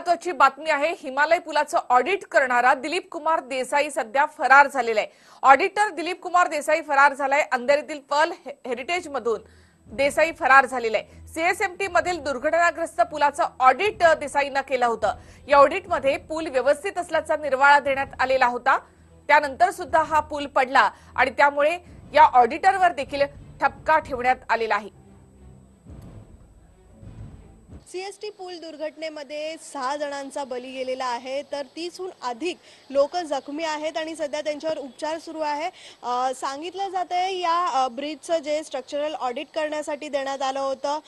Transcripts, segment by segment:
महत्वाची बातमी आहे हिमालय पुलाचं ऑडिट करणारा दिलीप कुमार देसाई सध्या फरार झालेला आहे. ऑडिटर दिलीप कुमार देसाई फरार झालाय अंधेरीतील पर्ल हेरिटेज मधून देसाई फरार झालेला आहे. सीएसएमटी मधील दुर्घटनाग्रस्त पुलाचं ऑडिट देसाईनं केलं होतं. या ऑडिटमध्ये पूल व्यवस्थित असल्याचा निर्वाळा देण्यात आलेला होता. त्यानंतर सुद्धा हा पूल पडला आणि त्यामुळे या ऑडिटरवर देखील ठपका ठेवण्यात आलेला आहे. सीएसटी पूल दुर्घटनेमध्ये सहा जणांचा बली गेलेला आहे तर तीसहून अधिक लोक जखमी आहेत आणि सध्या त्यांच्यावर उपचार सुरू आहे. सांगितलं जात आहे या ब्रिजचं जे स्ट्रक्चरल ऑडिट करण्यासाठी देण्यात आलं होतं.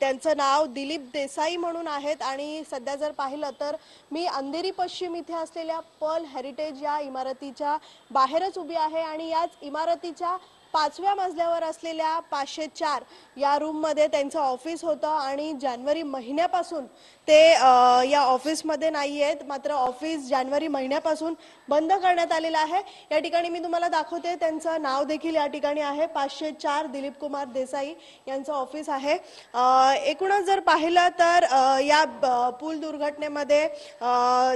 त्यांचं नाव दिलीप देसाई म्हणून आहेत आणि सध्या जर पाहिलं तर मी अंधेरी पश्चिम इथे असलेल्या पर्ल हेरिटेज या इमारतीच्या बाहेरच उभी आहे आणि याच इमारतीच्या पाचव्या मजल्यावर असलेल्या पाचशे चार या रूममध्ये त्यांचं ऑफिस होतं आणि जानेवारी महिन्यापासून ते या ऑफिसमध्ये नाही आहेत. मात्र ऑफिस जानेवारी महिन्यापासून बंद करण्यात आलेलं आहे. या ठिकाणी मी तुम्हाला दाखवते त्यांचं नाव देखील या ठिकाणी आहे. पाचशे चार दिलीप कुमार देसाई यांचं ऑफिस आहे. एकूणच जर पाहिलं तर या ब- पूल दुर्घटनेमध्ये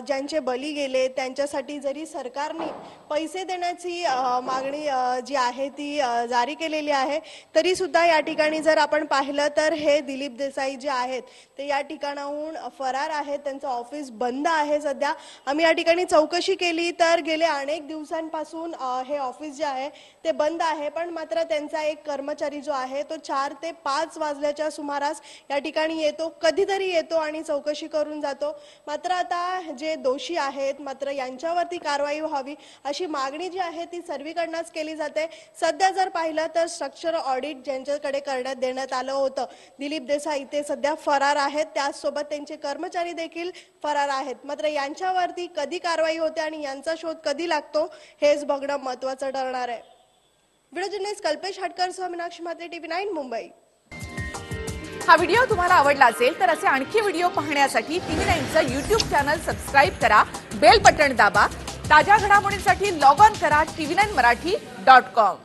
ज्यांचे बली गेले त्यांच्यासाठी जरी सरकारने पैसे देण्याची मागणी जी आहे ती जारी केलेली आहे. तरी सुद्धा या ठिकाणी जर आपण पाहिलं तर हे दिलीप देसाई जे आहेत ते या ठिकाणाहून फरार आहेत. त्यांचं ऑफिस बंद आहे सध्या. आम्ही या ठिकाणी चौकशी केली तर गेले अनेक दिवसांपासून हे ऑफिस जे आहे ते बंद आहे. पण मात्र त्यांचा एक कर्मचारी जो आहे तो चार ते पाच वाजल्याच्या सुमारास या ठिकाणी येतो कधीतरी येतो आणि चौकशी करून जातो. मात्र आता जे दोषी आहेत मात्र यांच्यावरती कारवाई व्हावी अशी मागणी जी आहे ती सर्वीकडनंच केली जाते. सध्या जर पाहिलं तर स्ट्रक्चर ऑडिट ज्यांच्याकडे करण्यात देण्यात आलं होतं दिलीप देसाई ते सध्या फरार आहेत. त्याचसोबत त्यांचे कर्मचारी देखील फरार आहेत. मात्र यांच्यावरती कधी कारवाई होते आणि यांचा शोध कधी लागतो हेच बघणं महत्वाचं ठरणार आहे. व्हिडिओ जर्नलिस्ट कल्पेश हटकरसह मीनाक्षी म्हात्रे टीव्ही नाईन मुंबई. हा व्हिडिओ तुम्हाला आवडला असेल तर असे आणखी व्हिडिओ पाहण्यासाठी टीव्ही नाईनचं युट्यूब चॅनल सबस्क्राईब करा बेल बटन दाबा ताज्या घडामोडींसाठी लॉग ऑन करा TV nine Marathi dot com.